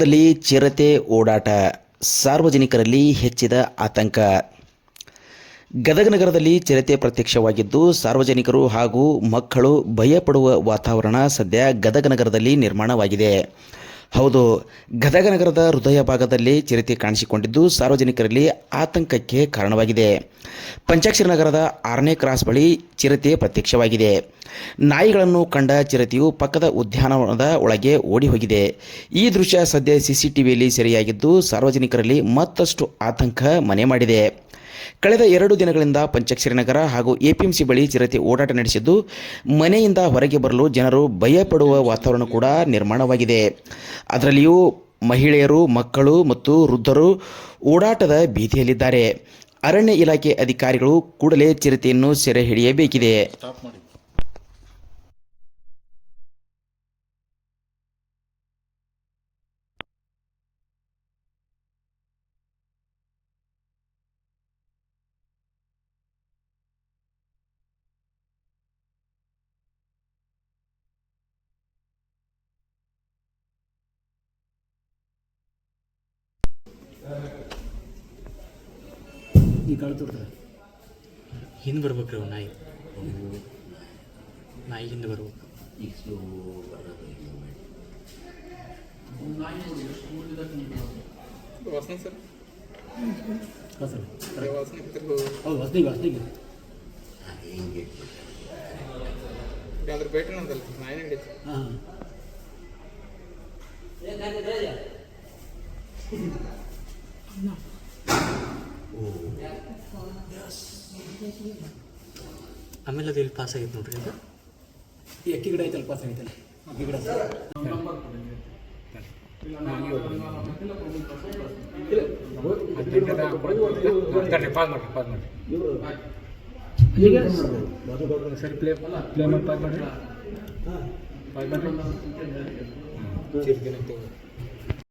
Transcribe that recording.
ನಗರದಲ್ಲಿ ಚಿರತೆ ಓಡಾಟ. ಸಾರ್ವಜನಿಕರಲ್ಲಿ ಹೆಚ್ಚಿದ ಆತಂಕ. ಗದಗ ನಗರದಲ್ಲಿ ಚಿರತೆ ಪ್ರತ್ಯಕ್ಷವಾಗಿದ್ದು, ಸಾರ್ವಜನಿಕರು ಹಾಗೂ ಮಕ್ಕಳು ಭಯಪಡುವ ವಾತಾವರಣ ಸದ್ಯ ಗದಗ ನಗರದಲ್ಲಿ ನಿರ್ಮಾಣವಾಗಿದೆ. ಹೌದು ಗದಗ ನಗರದ ಹೃದಯ ಭಾಗದಲ್ಲಿ ಚಿರತೆ ಕಾಣಿಸಿಕೊಂಡಿದ್ದು ಸಾರ್ವಜನಿಕರಲ್ಲಿ ಆತಂಕಕ್ಕೆ ಕಾರಣವಾಗಿದೆ. ಪಂಚಾಕ್ಷರ ನಗರದ ಆರನೇ ಕ್ರಾಸ್ ಬಳಿ ಚಿರತೆ ಪ್ರತ್ಯಕ್ಷವಾಗಿದೆ. ನಾಯಿಗಳನ್ನು ಕಂಡ ಚಿರತೆಯು ಪಕ್ಕದ ಉದ್ಯಾನವನದ ಒಳಗೆ ಓಡಿ ಹೋಗಿದೆ ಈ ದೃಶ್ಯ ಸದ್ಯ ಸಿಸಿಟಿವಿಯಲ್ಲಿ ಸೆರೆಯಾಗಿದ್ದು, ಸಾರ್ವಜನಿಕರಲ್ಲಿ ಮತ್ತಷ್ಟು ಆತಂಕ ಮನೆ ಮಾಡಿದೆ. ಕಳೆದ ಎರಡು ದಿನಗಳಿಂದ ಪಂಚಾಕ್ಷರಿ ನಗರ ಹಾಗೂ ಎಪಿಎಂಸಿ ಬಳಿ ಚಿರತೆ ಓಡಾಟ ನಡೆಸಿದ್ದು, ಮನೆಯಿಂದ ಹೊರಗೆ ಬರಲು ಜನರು ಭಯಪಡುವ ವಾತಾವರಣ ಕೂಡ ನಿರ್ಮಾಣವಾಗಿದೆ. ಅದರಲ್ಲಿಯೂ ಮಹಿಳೆಯರು, ಮಕ್ಕಳು ಮತ್ತು ವೃದ್ಧರು ಓಡಾಟದ ಭೀತಿಯಲ್ಲಿದ್ದಾರೆ. ಅರಣ್ಯ ಇಲಾಖೆ ಅಧಿಕಾರಿಗಳು ಕೂಡಲೇ ಚಿರತೆಯನ್ನು ಸೆರೆ ಹಿಡಿಯಬೇಕಿದೆ. ಈ ಕಳ್ತಿರ್ತಾರೆ ಹಿಂದೆ ಬರ್ಬೇಕ್ರಿ ಅವು ನಾಯಿ ನಾಯಿ ಹಿಂದೆ ಬರ್ಬೇಕು ವಾಸನೆ ಸರ್ ಹಾಂ ಸರ್ ವಾಸನೆ ತಿರ್ಬೋದು ಹೌದು ಹೊಸ್ದಿಗೆ ಹೊಸ್ದಿಗೆ ಅದ್ರ ಬೇಟೆ ಅಂತಲ್ಲ ನಾಯಿ ನಡೀತು ಹಾಂ ಆಮೇಲೆ ಅದು ಇಲ್ಲಿ ಪಾಸ್ ಆಗೈತೆ ನೋಡ್ರಿ ಅದು? ಈ ಅಕ್ಕಿ ಗಿಡ ಐತಲ್ಲ ಪಾಸ್ ಆಗೈತಲ್ಲ ಅಕ್ಕಿ ಗಿಡ. ಸರಿ ಪ್ಲೇ ಪ್ಲೇ ಮಾಡಿ ಪಾಸ್ ಮಾಡಿ ಪಾಸ್